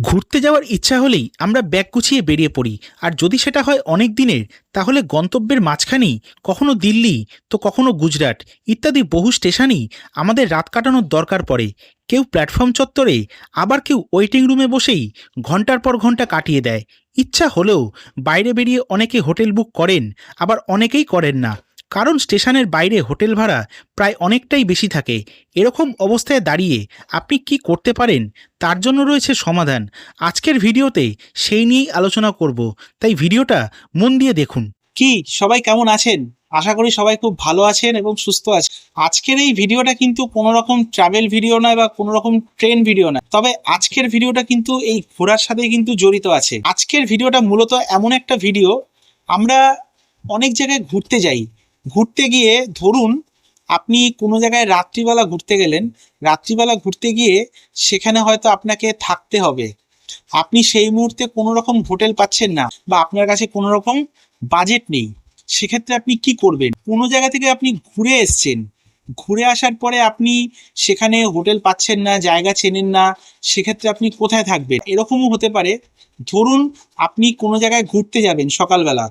ঘুরতে যাওয়ার ইচ্ছা হলেই আমরা ব্যাগ গুছিয়ে বেরিয়ে পড়ি। আর যদি সেটা হয় অনেক দিনের, তাহলে গন্তব্যের মাঝখানেই, কখনো দিল্লি, তো কখনো গুজরাট ইত্যাদি বহু স্টেশনেই আমাদের রাত কাটানোর দরকার পড়ে। কেউ প্ল্যাটফর্ম চত্বরে, আবার কেউ ওয়েটিং রুমে বসেই ঘণ্টার পর ঘণ্টা কাটিয়ে দেয়। ইচ্ছা হলেও বাইরে বেরিয়ে অনেকে হোটেল বুক করেন, আবার অনেকেই করেন না। কারণ স্টেশনের বাইরে হোটেল ভাড়া প্রায় অনেকটাই বেশি থাকে। এরকম অবস্থায় দাঁড়িয়ে আপনি কি করতে পারেন? তার জন্য রয়েছে সমাধান। আজকের ভিডিওতে সেই নিয়েই আলোচনা করব। তাই ভিডিওটা মন দিয়ে দেখুন। কি, সবাই কেমন আছেন? আশা করি সবাই খুব ভালো আছেন এবং সুস্থ আছেন। আজকের এই ভিডিওটা কিন্তু কোনো রকম ট্রাভেল ভিডিও নয় বা কোনো রকম ট্রেন ভিডিও নয়। তবে আজকের ভিডিওটা কিন্তু এই ঘোরার সাথে কিন্তু জড়িত আছে। আজকের ভিডিওটা মূলত এমন একটা ভিডিও আমরা অনেক জায়গায় ঘুরতে যাই। ঘুরতে গিয়ে ধরুন আপনি কোনো জায়গায় রাত্রিবেলা ঘুরতে গেলেন, রাত্রিবেলা ঘুরতে গিয়ে সেখানে হয়তো আপনাকে থাকতে হবে। আপনি সেই মুহূর্তে কোনো রকম হোটেল পাচ্ছেন না বা আপনার কাছে কোনো রকম বাজেট নেই। সেক্ষেত্রে আপনি কি করবেন? কোনো জায়গা থেকে আপনি ঘুরে এসছেন। ঘুরে আসার পরে আপনি সেখানে হোটেল পাচ্ছেন না, জায়গা চেনেন না, সেক্ষেত্রে আপনি কোথায় থাকবেন? এরকমও হতে পারে। ধরুন আপনি কোনো জায়গায় ঘুরতে যাবেন সকালবেলা।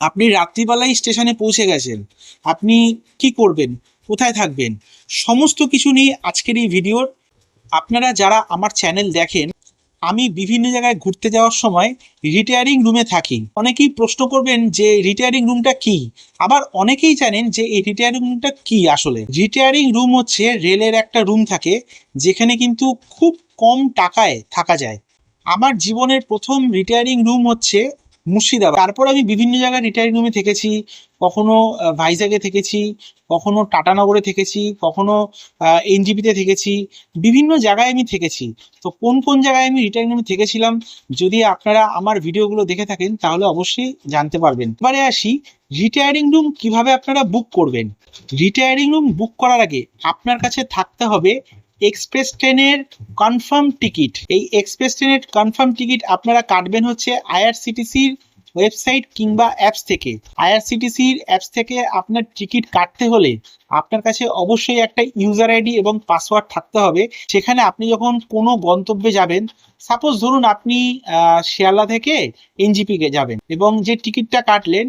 আপনি রাত্রিবেলায় স্টেশনে পৌঁছে গেছেন। আপনি কি করবেন? কোথায় থাকবেন? সমস্ত কিছু নিয়ে আজকের এই ভিডিওর আপনারা যারা আমার চ্যানেল দেখেন, আমি বিভিন্ন জায়গায় ঘুরতে যাওয়ার সময় রিটায়ারিং রুমে থাকি। অনেকেই প্রশ্ন করবেন যে রিটায়ারিং রুমটা কি? আবার অনেকেই জানেন যে, এই রিটায়ারিং রুমটা কি আসলে? রিটায়ারিং রুম হচ্ছে রেলের একটা রুম থাকে, যেখানে কিন্তু খুব কম টাকায় থাকা যায়। আমার জীবনের প্রথম রিটায়ারিং রুম হচ্ছে মুর্শিদাবাদ। তারপর আমি বিভিন্ন জায়গায় রিটায়ারিং রুমে থেকেছি, কখনো ভাইজাগে থেকেছি, কখনো টাটানগরে থেকেছি, কখনো এনজিপিতে থেকেছি, বিভিন্ন জায়গায় আমি থেকেছি। তো কোন কোন জায়গায় আমি রিটায়ারিং রুমে থেকেছিলাম, যদি আপনারা আমার ভিডিওগুলো দেখে থাকেন, তাহলে অবশ্যই জানতে পারবেন। এবারে আসি রিটায়ারিং রুম কীভাবে আপনারা বুক করবেন? রিটায়ারিং রুম বুক করার আগে আপনার কাছে থাকতে হবে এক্সপ্রেস ট্রেনের কনফার্ম টিকিট। এই এক্সপ্রেস ট্রেনের কনফার্ম টিকিট আপনারা কাটবেন হচ্ছে আইআরসিটিসির ওয়েবসাইট কিংবা অ্যাপস থেকে। আইআরসিটিসির অ্যাপস থেকে আপনার টিকিট কাটতে হলে আপনার কাছে অবশ্যই একটা ইউজার আইডি এবং পাসওয়ার্ড থাকতে হবে। সেখানে আপনি যখন কোনো গন্তব্যে যাবেন, সাপোজ ধরুন আপনি শিয়ালদা থেকে এনজিপি কে যাবেন এবং যে টিকিটটা কাটলেন,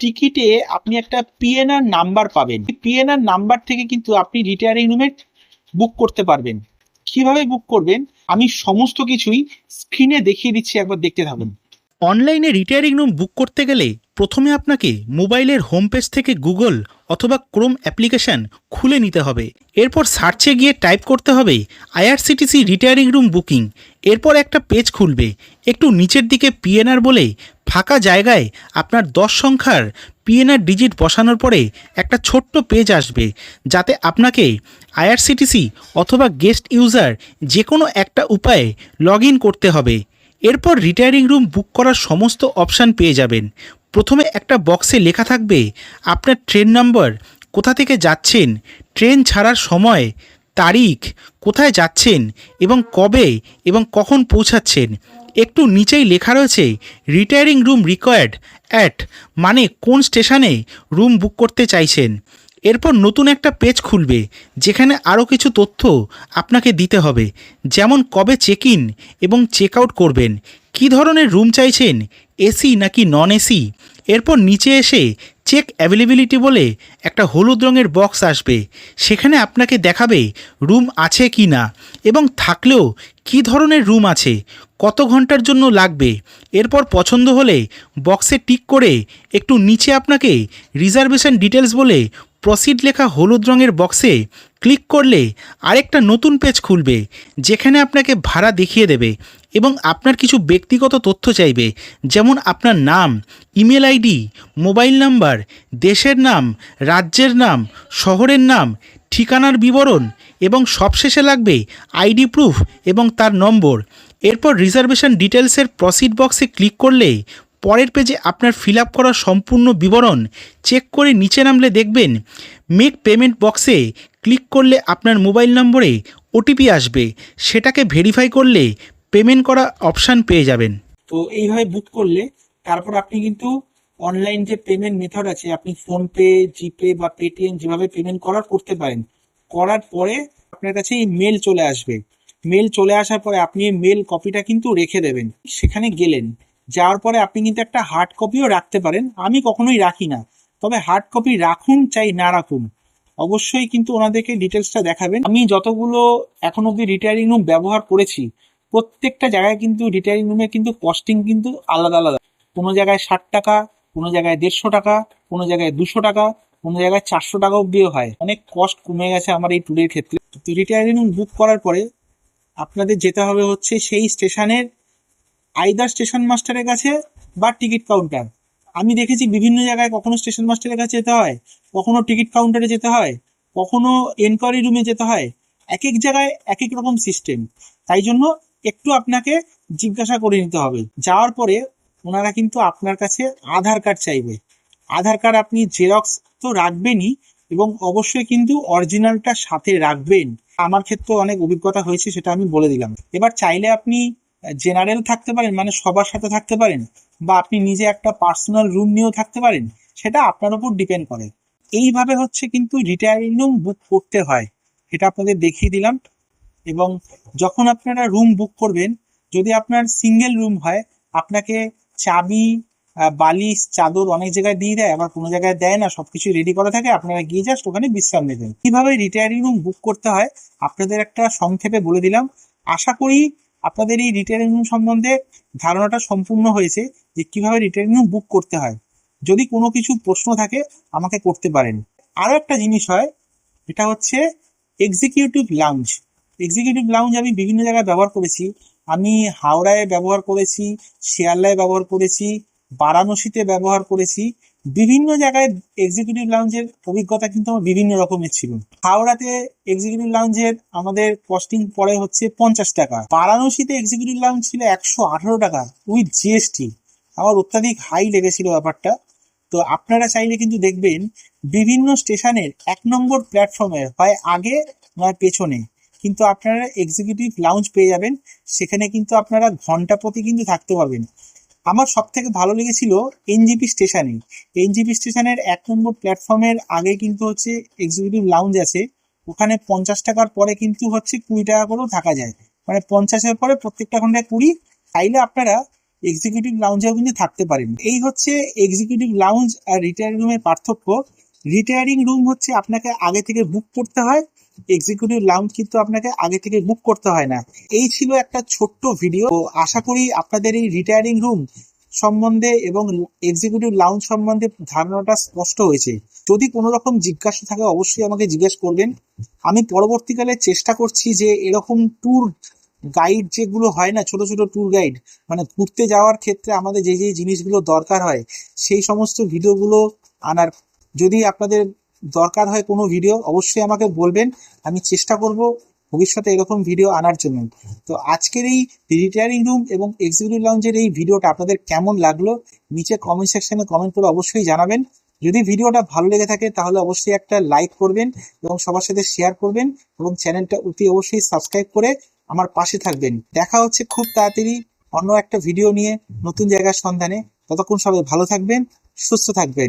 টিকিটে আপনি একটা পিএনআর নাম্বার পাবেন। পিএনআর নাম্বার থেকে কিন্তু আপনি রিটায়ারিং রুমে বুক করতে পারবেন। কীভাবে বুক করবেন? আমি সমস্ত কিছুই স্ক্রিনে দেখিয়ে দিচ্ছি, একবার দেখতে থাকুন। অনলাইনে রিটায়ারিং রুম বুক করতে গেলে প্রথমে আপনাকে মোবাইলের হোম পেজ থেকে গুগল অথবা ক্রোম অ্যাপ্লিকেশন খুলে নিতে হবে। এরপর সার্চে গিয়ে টাইপ করতে হবে আইআরসিটিসি রিটায়ারিং রুম বুকিং এরপর একটা পেজ খুলবে। একটু নিচের দিকে পিএনআর বলে ফাঁকা জায়গায় আপনার দশ সংখ্যার পিএনআর ডিজিট বসানোর পরে একটা ছোট্ট পেজ আসবে। যাতে আপনাকে আইআরসিটিসি অথবা গেস্ট ইউজার যে কোনো একটা উপায়ে লগ করতে হবে। এরপর রিটায়ারিং রুম বুক করার সমস্ত অপশান পেয়ে যাবেন। প্রথমে একটা বক্সে লেখা থাকবে, আপনার ট্রেন নম্বর, কোথা থেকে যাচ্ছেন, ট্রেন ছাড়ার সময়, তারিখ, কোথায় যাচ্ছেন এবং কবে এবং কখন পৌঁছাচ্ছেন। একটু নিচেই লেখা রয়েছে, রিটায়ারিং রুম রিকোয়ার্ড অ্যাট মানে কোন স্টেশনে রুম বুক করতে চাইছেন। এরপর নতুন একটা পেজ খুলবে, যেখানে আরও কিছু তথ্য আপনাকে দিতে হবে, যেমন কবে চেক ইন এবং চেক আউট করবেন, কী ধরনের রুম চাইছেন, এসি নাকি নন এসি এরপর নিচে এসে চেক অ্যাভেলেবিলিটি বলে একটা হলুদ রঙের বক্স আসবে, সেখানে আপনাকে দেখাবে রুম আছে কি না এবং থাকলেও কী ধরনের রুম আছে, কত ঘণ্টার জন্য লাগবে। এরপর পছন্দ হলে বক্সে টিক করে একটু নিচে আপনাকে রিজার্ভেশন ডিটেলস বলে প্রসিড লেখা হলুদ রঙের বক্সে ক্লিক করলে আরেকটা নতুন পেজ খুলবে, যেখানে আপনাকে ভাড়া দেখিয়ে দেবে এবং আপনার কিছু ব্যক্তিগত তথ্য চাইবে, যেমন আপনার নাম, ইমেল আইডি, মোবাইল নাম্বার, দেশের নাম, রাজ্যের নাম, শহরের নাম, ঠিকানার বিবরণ এবং সবশেষে লাগবে আইডি প্রুফ এবং তার নম্বর। এরপর রিজার্ভেশন ডিটেলসের প্রসিড বক্সে ক্লিক করলে পরের পেজে আপনার ফিল আপ করা সম্পূর্ণ বিবরণ চেক করে নিচে নামলে দেখবেন মেক পেমেন্ট বক্সে ক্লিক করলে আপনার মোবাইল নম্বরে ওটিপি আসবে। সেটাকে ভেরিফাই করলে পেমেন্ট করা অপশান পেয়ে যাবেন। তো এইভাবে বুক করলে তারপর আপনি কিন্তু অনলাইন যে পেমেন্ট মেথড আছে, আপনি ফোনপে জিপে বা পেটিএম যেভাবে পেমেন্ট করার করতে পারেন, করার পরে আপনার কাছে এই মেল চলে আসবে। মেল চলে আসার পরে আপনি মেল কপিটা কিন্তু রেখে দেবেন। সেখানে গেলেন। যাওয়ার পরে আপনি কিন্তু একটা হার্ড কপিও রাখতে পারেন। আমি কখনোই রাখি না। তবে হার্ড কপি রাখুন চাই না রাখুন। অবশ্যই কিন্তু ওনাদেরকে ডিটেলসটা দেখাবেন। আমি যতগুলো এখন অব্দি রিটায়ারিং রুম ব্যবহার করেছি, প্রত্যেকটা জায়গায় কিন্তু রিটায়ারিং রুমে কিন্তু কস্টিং কিন্তু আলাদা আলাদা। কোনো জায়গায় ষাট টাকা, কোনো জায়গায় দেড়শো টাকা, কোনো জায়গায় দুশো টাকা, কোনো জায়গায় চারশো টাকা অব্দিও হয়। অনেক কস্ট কমে গেছে আমার এই ট্যুরের ক্ষেত্রে। তো রিটায়ারিং রুম বুক করার পরে আপনাদের যেতে হবে হচ্ছে সেই স্টেশনের আইদার স্টেশন মাস্টারের কাছে বা টিকিট কাউন্টার আমি দেখেছি বিভিন্ন জায়গায় কখনো স্টেশন মাস্টারের কাছে যেতে হয়, কখনো টিকিট কাউন্টারে যেতে হয়, কখনো এনকোয়ারি রুমে যেতে হয়। এক এক জায়গায় এক এক রকম সিস্টেম তাই জন্য একটু আপনাকে জিজ্ঞাসা করে নিতে হবে। যাওয়ার পরে ওনারা কিন্তু আপনার কাছে আধার কার্ড চাইবে। আধার কার্ড আপনি জেরক্স তো রাখবেনই এবং অবশ্যই কিন্তু অরিজিনালটা সাথে রাখবেন। আমার ক্ষেত্রে অনেক অভিজ্ঞতা হয়েছে, সেটা আমি বলে দিলাম। এবার চাইলে আপনি জেনারেল থাকতে পারেন মানে সবার সাথে থাকতে পারেন, বা আপনি নিজে একটা পার্সোনাল রুম নিয়েও থাকতে পারেন, সেটা আপনার উপর ডিপেন্ড করে। এইভাবে হচ্ছে কিন্তু রিটায়ারিং রুম বুক করতে হয়, এটা আপনাদের দেখিয়ে দিলাম। এবং যখন আপনারা রুম বুক করবেন, যদি আপনার সিঙ্গেল রুম হয়, আপনাকে চাবি বালিশ, চাদর অনেক জায়গায় দিয়ে দেয়, আবার কোনো জায়গায় দেয় না, সবকিছু রেডি করা থাকে, আপনারা গিয়ে জাস্ট ওখানে বিশ্রাম নেবেন। কীভাবে রিটায়ারিং রুম বুক করতে হয়, আপনাদের একটা সংক্ষেপে বলে দিলাম। আশা করি আপনাদের এই রিটায়ারিং রুম সম্বন্ধে ধারণাটা সম্পূর্ণ হয়েছে যে কীভাবে রিটায়ারিং রুম বুক করতে হয়। যদি কোনো কিছু প্রশ্ন থাকে, আমাকে করতে পারেন। আরও একটা জিনিস হয়, এটা হচ্ছে এক্সিকিউটিভ লাউঞ্জ এক্সিকিউটিভ লাউঞ্জ আমি বিভিন্ন জায়গায় ব্যবহার করেছি। আমি হাওড়ায় ব্যবহার করেছি, শিয়ালদায় ব্যবহার করেছি, বারাণসীতে ব্যবহার করেছি। বিভিন্ন জায়গায় এক্সিকিউটিভ লাউঞ্জের অভিজ্ঞতা কিন্তু আমার বিভিন্ন রকমের ছিল। হাওড়াতে এক্সিকিউটিভ লাউঞ্জের আমাদের কস্টিং পড়ে হচ্ছে পঞ্চাশ টাকা। বারাণসীতে এক্সিকিউটিভ লাউঞ্জ ছিল একশো আঠারো টাকা। With GST. আমার অত্যাধিক হাই লেগেছিল ব্যাপারটা। তো আপনারা চাইলে কিন্তু দেখবেন, বিভিন্ন স্টেশনের এক নম্বর প্ল্যাটফর্মে হয় আগে নয় পেছনে। কিন্তু আপনারা এক্সিকিউটিভ লাউঞ্জ পেয়ে যাবেন। সেখানে কিন্তু আপনারা ঘণ্টা প্রতি কিন্তু থাকতে পারবেন। আমার সব থেকে ভালো লেগেছিল এনজিপি স্টেশনে এনজিপি স্টেশনের এক নম্বর প্ল্যাটফর্মের আগে কিন্তু হচ্ছে এক্সিকিউটিভ লাউঞ্জ আছে। ওখানে পঞ্চাশ টাকার পরে কিন্তু হচ্ছে কুড়ি টাকা করেও থাকা যায়। মানে পঞ্চাশের পরে প্রত্যেকটা ঘন্টায় কুড়ি, চাইলে আপনারা এক্সিকিউটিভ লাউঞ্জেও কিন্তু থাকতে পারেন। এই হচ্ছে এক্সিকিউটিভ লাউঞ্জ আর রিটায়ারিং রুমের পার্থক্য। রিটায়ারিং রুম হচ্ছে আপনাকে আগে থেকে বুক করতে হয়। এক্সিকিউটিভ লাউঞ্জ কিন্তু আপনাকে আগে থেকে বুক করতে হয় না। এই ছিল একটা ছোট্ট ভিডিও আশা করি আপনাদের এই রিটায়ারিং রুম সম্বন্ধে এবং এক্সিকিউটিভ লাউঞ্জ সম্বন্ধে ধারণাটা স্পষ্ট হয়েছে। যদি কোনো রকম জিজ্ঞাসা থাকে, অবশ্যই আমাকে জিজ্ঞেস করবেন। আমি পরবর্তীকালে চেষ্টা করছি যে এরকম ট্যুর গাইড যেগুলো হয় না, ছোট ছোট ট্যুর গাইড মানে ঘুরতে যাওয়ার ক্ষেত্রে আমাদের যে যে জিনিসগুলো দরকার হয়, সেই সমস্ত ভিডিওগুলো আনার। যদি আপনাদের দরকার হয় কোনো ভিডিও অবশ্যই আমাকে বলবেন। আমি চেষ্টা করব ভবিষ্যতে এরকম ভিডিও আনার জন্য। তো আজকের এই রিটায়ারিং রুম এবং এক্সিকিউটিভ লাউঞ্জের এই ভিডিওটা আপনাদের কেমন লাগল, নিচে কমেন্ট সেকশনে কমেন্ট করে অবশ্যই জানাবেন। যদি ভিডিওটা ভালো লেগে থাকে, তাহলে অবশ্যই একটা লাইক করবেন এবং সবার সাথে শেয়ার করবেন এবং চ্যানেলটা অতি অবশ্যই সাবস্ক্রাইব করে আমার পাশে থাকবেন। দেখা হচ্ছে খুব তাড়াতাড়ি অন্য একটা ভিডিও নিয়ে নতুন জায়গার সন্ধানে। ততক্ষণ সবাই ভালো থাকবেন, সুস্থ থাকবেন।